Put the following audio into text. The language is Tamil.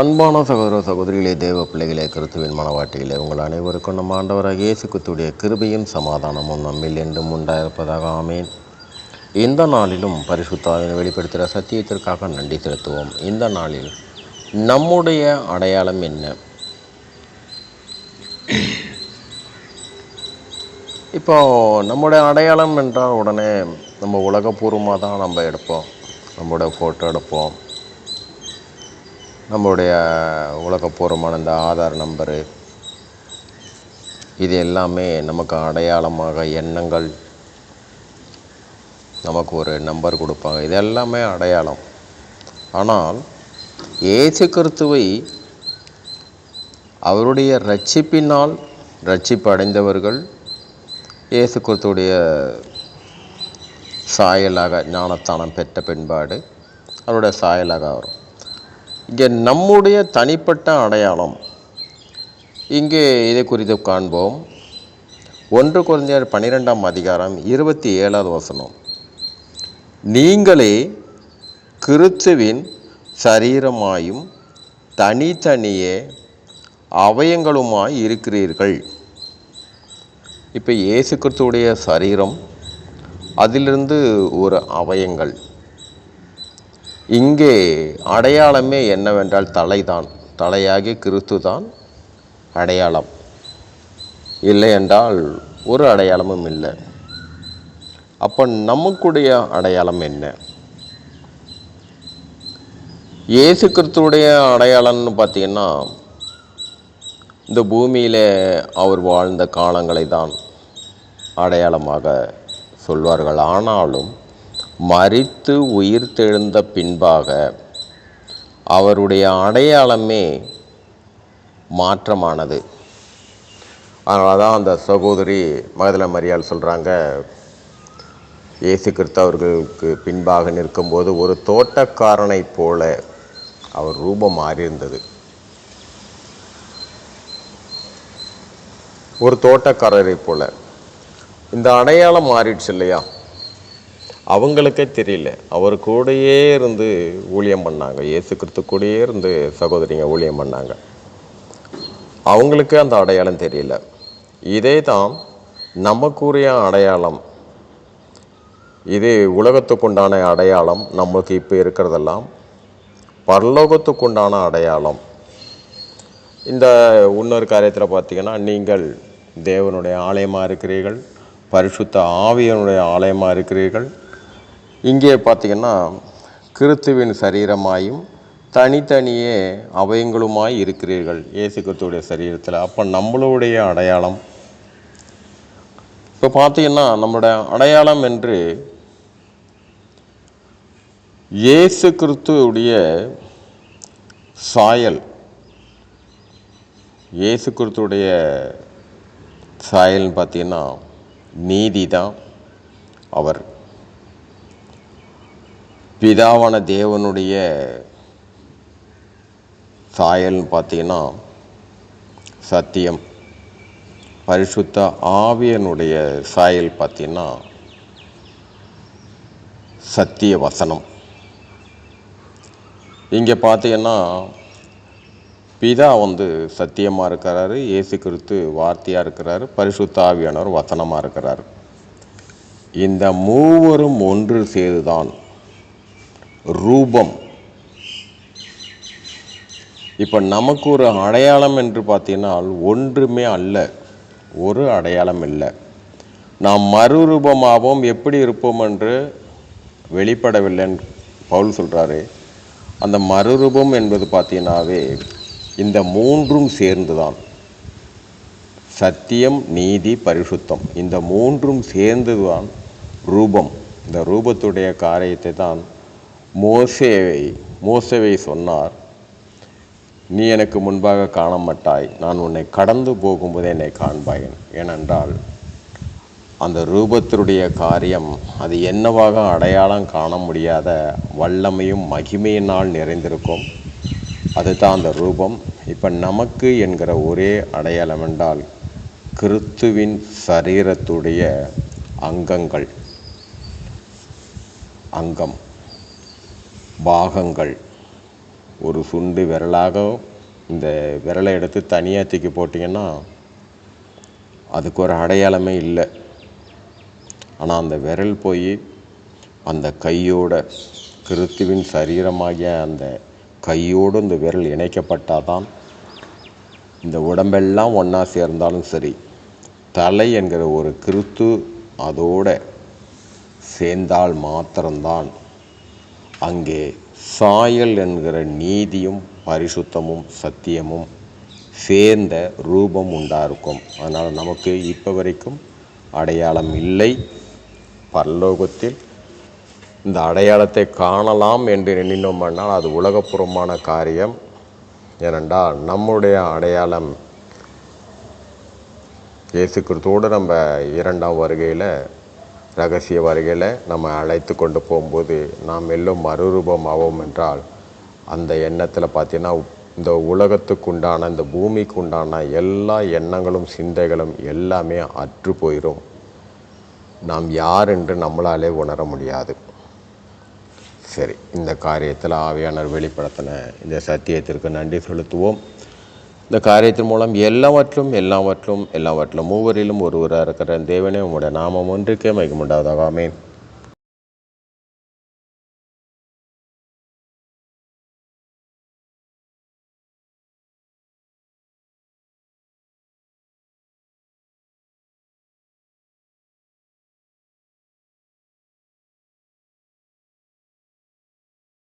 அன்பான சகோதர சகோதரிகளே தேவ பிள்ளைகளே கிறிஸ்துவின் மனவாட்டிகளே உங்கள் அனைவருக்கும் நம்ம ஆண்டவராக இயேசு கிறிஸ்துடைய கிருபையும் சமாதானமும் நம்மில் என்றும் உண்டாயிருப்பதாக ஆமேன். இந்த நாளிலும் பரிசுத்தாவினை வெளிப்படுத்துகிற சத்தியத்திற்காக நன்றி செலுத்துவோம். இந்த நாளில் நம்முடைய அடையாளம் என்ன? இப்போ நம்முடைய அடையாளம் என்றால் உடனே நம்ம உலகபூர்வமாக தான் நம்ம எடுப்போம். நம்மளோட ஃபோட்டோ எடுப்போம். நம்மளுடைய உலகப்பூர்வமான இந்த ஆதார் நம்பரு. இது எல்லாமே நமக்கு அடையாளமாக எண்ணங்கள் நமக்கு ஒரு நம்பர் கொடுப்பாங்க. இது எல்லாமே அடையாளம். ஆனால் ஏசு கிறிஸ்துவை அவருடைய ரட்சிப்பினால் ரட்சிப்பு அடைந்தவர்கள் இயேசு கிறிஸ்துவுடைய சாயலாக ஞானத்தானம் பெற்ற பின்பாடு அவருடைய சாயலாக வரும் இங்கே நம்முடைய தனிப்பட்ட அடையாளம். இங்கே இதை குறித்து காண்போம். ஒன்று குறைஞ்சர் பன்னிரெண்டாம் அதிகாரம் இருபத்தி ஏழாவது வசனம். நீங்களே கிறிஸ்துவின் சரீரமாயும் தனித்தனியே அவயங்களுமாய் இருக்கிறீர்கள். இப்போ இயேசு கிறிஸ்துடைய சரீரம் அதிலிருந்து ஒரு அவயங்கள். இங்கே அடையாளமே என்னவென்றால் தலைதான். தலையாகி கிறிஸ்து தான் அடையாளம். இல்லை என்றால் ஒரு அடையாளமும் இல்லை. அப்போ நமக்குடைய அடையாளம் என்ன? இயேசு கிறிஸ்துடைய அடையாளம்னு பார்த்தீங்கன்னா இந்த பூமியில் அவர் வாழ்ந்த காலங்களை தான் அடையாளமாக சொல்வார்கள். ஆனாலும் மறித்து உயிர்த்தெழுந்த பின்பாக அவருடைய அடையாளமே மாற்றமானது. அதனால தான் அந்த சகோதரி மகதல மரியாள் சொல்கிறாங்க இயேசு கிறிஸ்தவர்களுக்கு பின்பாக நிற்கும்போது ஒரு தோட்டக்காரனைப் போல அவர் ரூபம் மாறியிருந்தது. ஒரு தோட்டக்காரரை போல. இந்த அடையாளம் மாறிடுச்சு இல்லையா? அவங்களுக்கே தெரியல. அவர் கூடயே இருந்து ஊழியம் பண்ணாங்க. இயேசு கிறிஸ்து கூடயே இருந்து சகோதரிங்க ஊழியம் பண்ணாங்க. அவங்களுக்கு அந்த அடையாளம் தெரியல. இதே தான் நமக்குரிய அடையாளம். இது உலகத்துக்குண்டான அடையாளம். நமக்கு இப்போ இருக்கிறதெல்லாம் பரலோகத்துக்குண்டான அடையாளம். இந்த இன்னொரு காரியத்தில் பார்த்தீங்கன்னா நீங்கள் தேவனுடைய ஆலயமாக இருக்கிறீர்கள் பரிசுத்த ஆவியனுடைய ஆலயமாக இருக்கிறீர்கள் இங்கே பார்த்தீங்கன்னா கிறித்துவின் சரீரமாயும் தனித்தனியே அவயங்களுமாய் இருக்கிறீர்கள். இயேசு கிறிஸ்துவுடைய சரீரத்தில். அப்போ நம்மளுடைய அடையாளம். இப்போ பார்த்தீங்கன்னா நம்மளுடைய அடையாளம் என்று இயேசு கிறிஸ்துவுடைய சாயல் இயேசு கிறிஸ்துடைய சாயல்னு பார்த்தீங்கன்னா நீதி தான் அவர் பிதாவான தேவனுடைய சாயல்னு பார்த்தீங்கன்னா சத்தியம். பரிசுத்த ஆவியனுடைய சாயல் பார்த்தீங்கன்னா சத்திய வசனம். இங்கே பார்த்தீங்கன்னா பிதா வந்து சத்தியமாக இருக்கிறாரு இயேசு கிறிஸ்து வார்த்தையாக இருக்கிறாரு பரிசுத்த ஆவியானவர் வசனமாக இருக்கிறாரு. இந்த மூவரும் ஒன்று சேருதான் ரூபம். இப்போ நமக்கு ஒரு அடையாளம் என்று பார்த்தீங்கன்னா ஒன்றுமே அல்ல. ஒரு அடையாளம் இல்லை. நாம் மறுரூபமாகவும் எப்படி இருப்போம் என்று வெளிப்படவில்லைன்னு பவுல் சொல்கிறாரு அந்த மறுரூபம் என்பது பார்த்தீங்கன்னாவே இந்த மூன்றும் சேர்ந்து தான் சத்தியம் நீதி பரிசுத்தம். இந்த மூன்றும் சேர்ந்து தான் ரூபம். இந்த ரூபத்துடைய காரியத்தை தான் மோசேவை மோசேவை சொன்னார் நீ எனக்கு முன்பாக காண மாட்டாய் நான் உன்னை கடந்து போகும்போது என்னை காண்பாய் ஏனென்றால் அந்த ரூபத்தினுடைய காரியம் அது என்னவாக அடையாளம் காண முடியாத வல்லமையும் மகிமையினால் நிறைந்திருக்கும். அதுதான் அந்த ரூபம். இப்போ நமக்கு என்கிற ஒரே அடையாளம் என்றால் கிறிஸ்துவின் சரீரத்துடைய அங்கங்கள் அங்கம். பாகங்கள். ஒரு சுண்டு விரலாக இந்த விரலை எடுத்து தனியாக தூக்கி போட்டிங்கன்னா அதுக்கு ஒரு அடையாளமே இல்லை. ஆனால் அந்த விரல் போய் அந்த கையோட கிறித்துவின் சரீரமாகிய அந்த கையோடு இந்த விரல் இணைக்கப்பட்டால் தான் இந்த உடம்பெல்லாம் ஒன்றா சேர்ந்தாலும் சரி தலை என்கிற ஒரு கிறித்து அதோட சேர்ந்தால் மாத்திரம்தான். அங்கே சாயல் என்கிற நீதியும் பரிசுத்தமும் சத்தியமும் சேர்ந்த ரூபம் உண்டாயிருக்கும் அதனால் நமக்கு இப்போ வரைக்கும் அடையாளம் இல்லை. பரலோகத்தில் இந்த அடையாளத்தை காணலாம் என்று எண்ணினோம்னால் அது உலகப்புறமான காரியம். ஏனென்றால் நம்முடைய அடையாளம் இயேசு கிறிஸ்துவோடு நம்ம இரண்டாம் வருகையில் ரகசிய வருகையில் நம்ம அழைத்து கொண்டு போகும்போது நாம் எல்லாம் மறுரூபம் ஆவோம் என்றால் அந்த எண்ணத்தில் பார்த்தீங்கன்னா இந்த உலகத்துக்கு உண்டான இந்த பூமிக்கு உண்டான எல்லா எண்ணங்களும் சிந்தைகளும் எல்லாமே அற்று போயிடும் நாம் யார் என்று நம்மளாலே உணர முடியாது. சரி இந்த காரியத்தில் ஆவியானவர் வெளிப்படுத்தின இந்த சத்தியத்திற்கு நன்றி செலுத்துவோம். இந்த காரியத்தின் மூலம் எல்லாவற்றும் எல்லாவற்றும் எல்லாவற்றும் மூவரிலும் ஒருவராக இருக்கிற தேவனே உங்களுடைய நாமம் ஒன்றுக்கே மைக்கு உண்டாவதாக